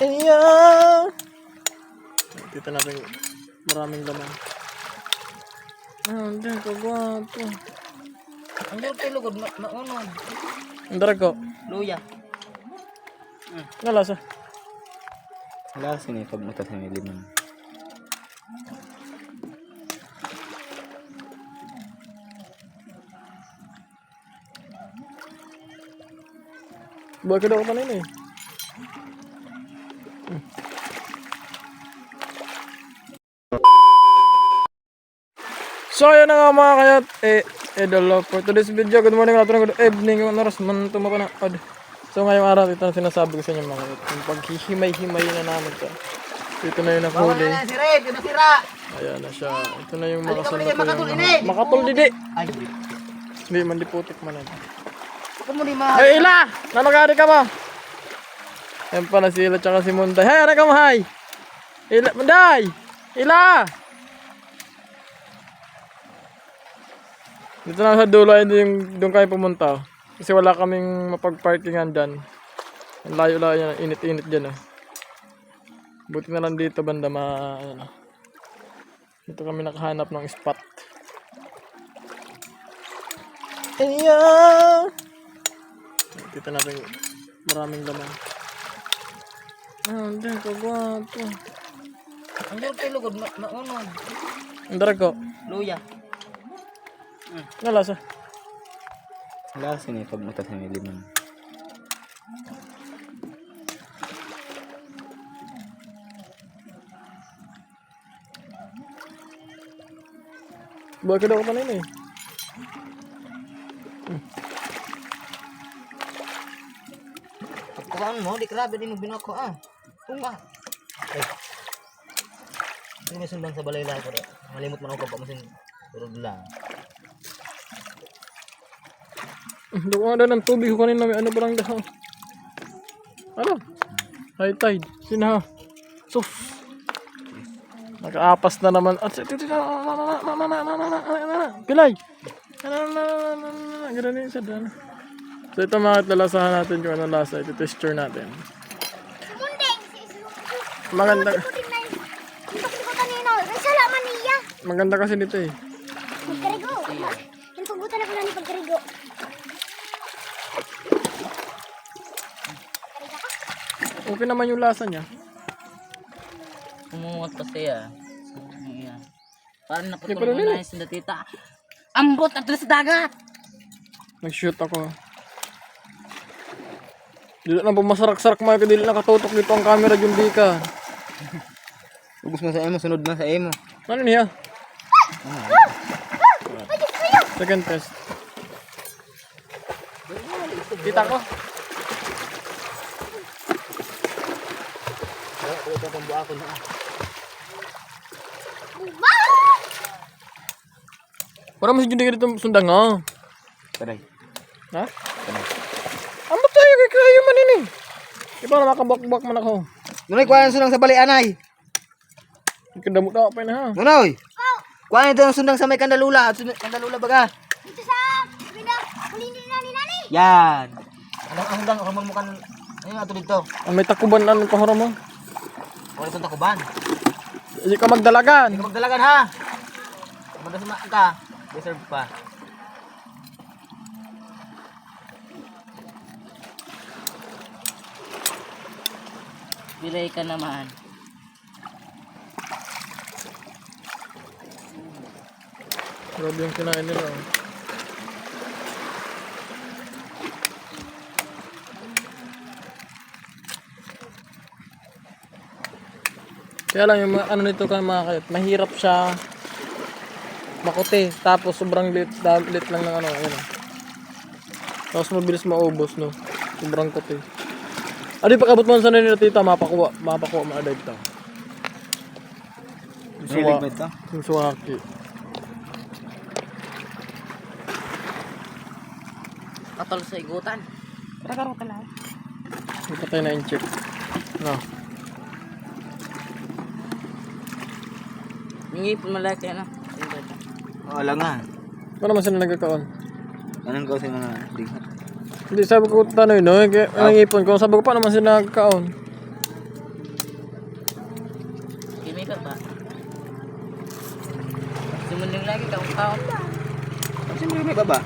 Ayan! Dito natin maraming laman. Ah, dyan ka gwapo. Ang dito tayo lugod, ma maunod. Ang darago. Luya. Nalasa. Wala sini pag mutas ng limon. Bakit daw ako kanina eh. So ayun na nga mga kayat eh idol love for today's video. Good morning, good afternoon, good evening. Kung oras man tumapanood. So ngayong araw ito ang sinasabi ko sa inyo mga kayat. Yung paghihimay-himay na namin to. Ito na yung nahuli. Wala na si Red, yung nasira. Ayan na siya. Ito na yung makasunod ko yung ini. Makatol didi. Ay, Hindi, man yan. ito mo ni ma. Hey, Ila! Nanagari ka ba? Yan pala si Ila tsaka si Munday. Hey, ano ka mo, hay? Ila, Munday! Ila! Dito na sa dulo, hindi yung doon kayo pumunta. Kasi wala kaming mapag-parkingan dyan. Ang layo-layo init-init dyan eh. Buti na lang dito banda ma... Ano, dito kami nakahanap ng spot. Ayan! Dito natin maraming laman. Ah, dyan ka gwapo. Ang lugod, ma maunod. Ang darago. Luya. Nalasa. Wala sini pag mutas ng limon. Bakit daw ako kanina eh. Pagkuhaan mo, di grabe din mo binako ah. Tunga. Ay. Hindi may sundan sa balay lahat. pero Malimot man ako pa masin. Durog lang. Nga ng tubig ko kanina. May ano ba lang daw? Ano? High tide. Sino ha? Suf. Nakaapas na naman. At Pilay. Ganun yung doon. So ito mga lalasahan natin kung anong lasa. Ito texture natin. Maganda. Maganda kasi nito eh. Pagkarigo. Yung pagbutan ako na ni pagkarigo. Okay naman yung lasa niya. Umungot pa siya. Ayan. Parang naputol nili- na yung sindatita. Ambot at sa dagat! Nag-shoot ako. Dili na pumasarak-sarak mga kadili nakatutok dito ang camera yung di ka. Ubus mo sa emo, sunod na sa emo. Ano niya? Second test. Kita ko. Wala ko ito pang buha ko na. Mo si Jundi ka dito sundang nga. Taray. Ha? Amo tayo kay kayo man ini. Di ba na makabak-bak man ako. Nunoy, kuha ng sundang sa bali, anay. Ikadamot na pa na ha. Nunoy! Kuha ito ng sundang sa may kandalula. Kandalula baga. Dito sa bina, kulinin na ni nani. Yan. Anong ang hanggang kamang mukan. Ano nga ito dito? Ang may takuban ano pahura mo. Wala itong takuban. Hindi ka magdalagan. Hindi ka magdalagan ha! Magdasama ka. Deserve pa. Bilay ka naman. Grabe yung kinain nila. oh. Kaya lang yung mga, ano nito ka mga kayot, mahirap siya makuti. Tapos sobrang lit, lit lang ng ano, ayun. Tapos mabilis maubos, no? Sobrang kuti. Adi pagkabot mo sa nila tita, mapakuha, mapakuha ito. Yung May suwa, to. yung suwaki. Katol sa igutan. Karo ka lang. Ipatay na yung chip. No. Ngipon malaki ano. Wala nga. Paano man sila nagkakaon? Anong kasi mga digat? Hindi, sabi ko tanoy no, kaya ang ngipon ah. ko, sabi ko paano man sila nagkakaon? Kimika pa. Sumuling lagi ka ang oh, kaon. Sumuling lagi ba?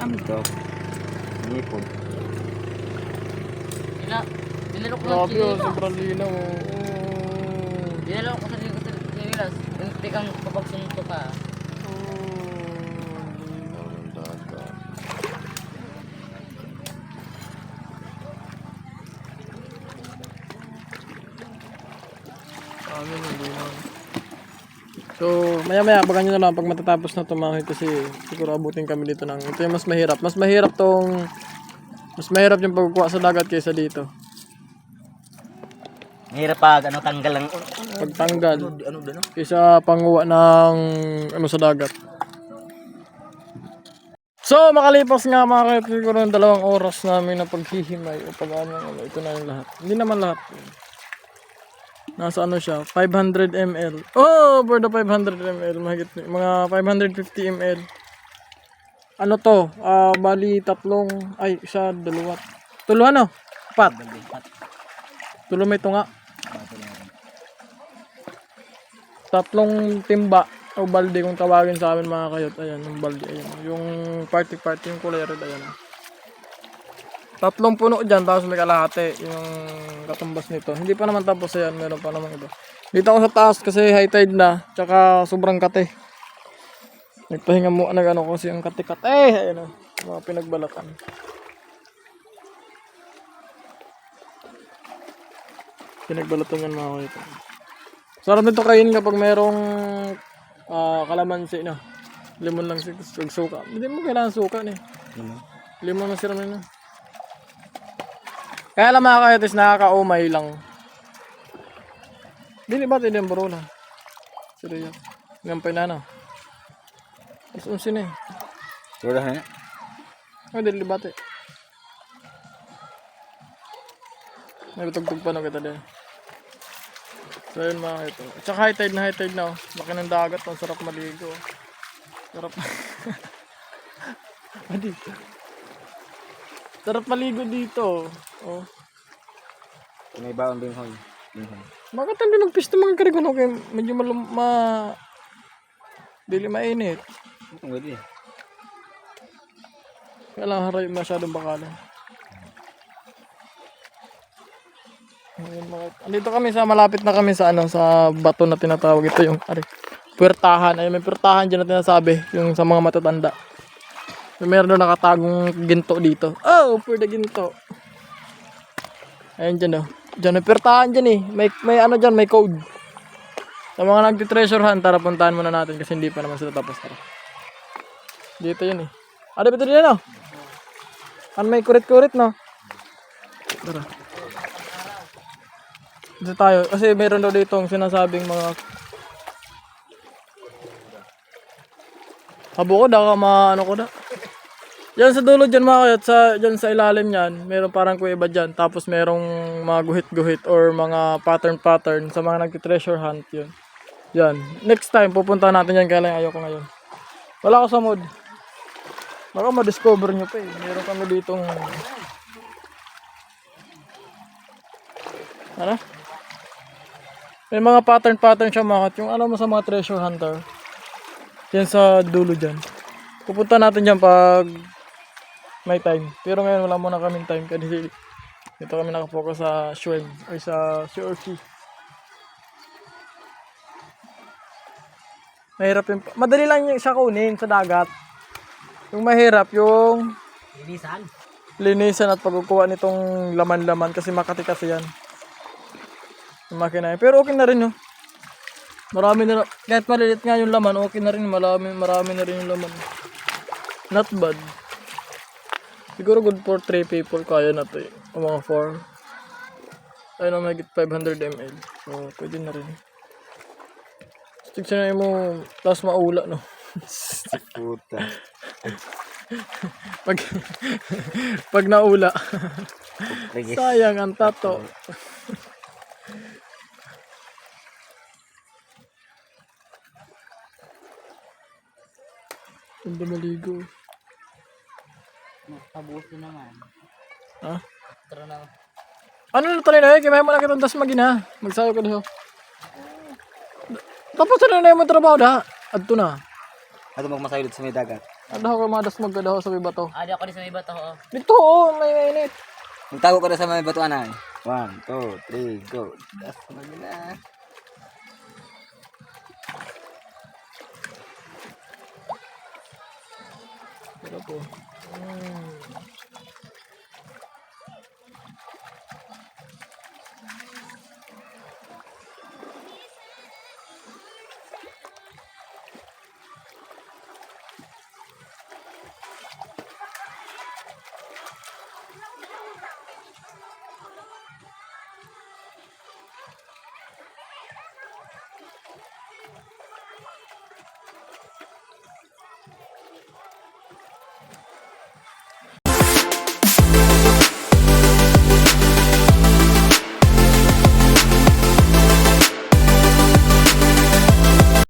Ang dog. Ngipon. Ina, dinalo ko ng Grabe, sobrang linaw. Oh. Dinalo ko sa hindi kang ka. Linaw ng dagat. Amin yung linaw. So, maya maya, bagan nyo na lang pag matatapos na tumahit kasi siguro abutin kami dito ng, ito yung mas mahirap. Mas mahirap tong, mas mahirap yung pagkuha sa dagat kaysa dito. Mahirap pag ano tanggal lang. Pagtanggal. Ano ano ano? kaysa panguha ng ano sa dagat. So, makalipas nga mga kaya siguro ng dalawang oras namin na paghihimay o pag ano, ano, ito na yung lahat. Hindi naman lahat. Nasa ano siya, 500 ml. Oh, for the 500 ml, mahigit, mga 550 ml. Ano to? Ah, bali tatlong, ay, isa, dalawa. Tulo ano? Apat. Tulo may tunga. Tatlong timba o balde kung tawagin sa amin mga kayot. Ayan, yung balde. Ayan. Yung party-party, yung kulay red. Ayan. Tatlong puno dyan, tapos may kalahati. Yung katumbas nito. Hindi pa naman tapos ayan. Meron pa naman iba. Dito ako sa taas kasi high tide na. Tsaka sobrang kate. Nagpahinga mo, nag ano kasi ang kate-kate. Ayan o. Mga pinagbalatan. Pinagbalatan yan mga kayot. Sarap nito kainin kapag merong ah, kalamansi na. Limon lang si suka. Hindi mo kailangan suka ni. Limon na sira na. Kaya lang mga kayatis nakakaumay lang. Dili ba tayo yung barola? Seryo. Ngampay na na. Mas unsin eh. Wala na. Ay, dili ba tayo? Nagtugtog pa na kita din. So yun mga ito. At saka high tide na high tide na oh. Laki ng dagat. Ang sarap maligo. oh. Sarap. Adi. Sarap maligo dito. Oh. May baon din hoy. Bakit hindi magpisto mga karigon okay? Medyo malum ma... Dili mainit. Ang pwede. Kaya lang haray masyadong bakalan. Ayun, mga- Andito kami sa malapit na kami sa ano sa bato na tinatawag ito yung ari puwertahan. Ayun may puwertahan diyan na tinasabi yung sa mga matatanda. Meron doon nakatagong ginto dito. Oh, for the ginto. Ayun dyan oh. Diyan may puwertahan dyan eh. May, may ano dyan, may code. Sa mga nagti-treasure hunt, tara puntahan muna natin kasi hindi pa naman sila tapos. Tara. Dito yun eh. Ada betul dia no? Kan may kurit-kurit no? Tara. Dito tayo. Kasi meron daw dito sinasabing mga Habo ko da ka ma ano ko da. Yan sa dulo dyan mga kayat, sa, dyan sa ilalim yan, meron parang kuweba dyan. Tapos merong mga guhit-guhit or mga pattern-pattern sa mga nagti-treasure hunt yun. Yan. Next time, pupunta natin yan kaya lang ayoko ngayon. Wala ako sa mood. Baka ma-discover nyo pa eh. Meron kami ditong... Ano? May mga pattern-pattern siya mga kat. Yung alam mo sa mga treasure hunter. Yan sa dulo dyan. Pupunta natin dyan pag may time. Pero ngayon wala muna kaming time kasi dito kami nakafocus sa swim or sa Shorty. Mahirap yung... Madali lang yung siya kunin sa dagat. Yung mahirap yung Linisan. linisan at pagkukuha nitong laman-laman kasi makati kasi yan. Yung makina yan. Pero okay na rin yun. Marami na, kahit malilit nga yung laman, okay na rin. Marami, marami na rin yung laman. Not bad. Siguro good for 3 people, kaya na to eh. O mga 4. Ayun na, may 500 ml. So, pwede na rin. Tignan mo, tapos maula, no? Puta. Pag, pag naula. Sayang ang tato. Ganda maligo. Abuso naman. Ha? Tara na. Ano na tuloy na eh? Kaya mo na kitang das magina. Magsayo ka daw. Tapos na na yung trabaho da. Adto na. Ato magmasayod sa may dagat. Adaw ka madas magkadaho sa may bato. Ah, di ako di sa may bato, oo. Dito, oh, may mainit. Magtago ka na sa may batuan ay. One, two, three, go. Das 要不嗯。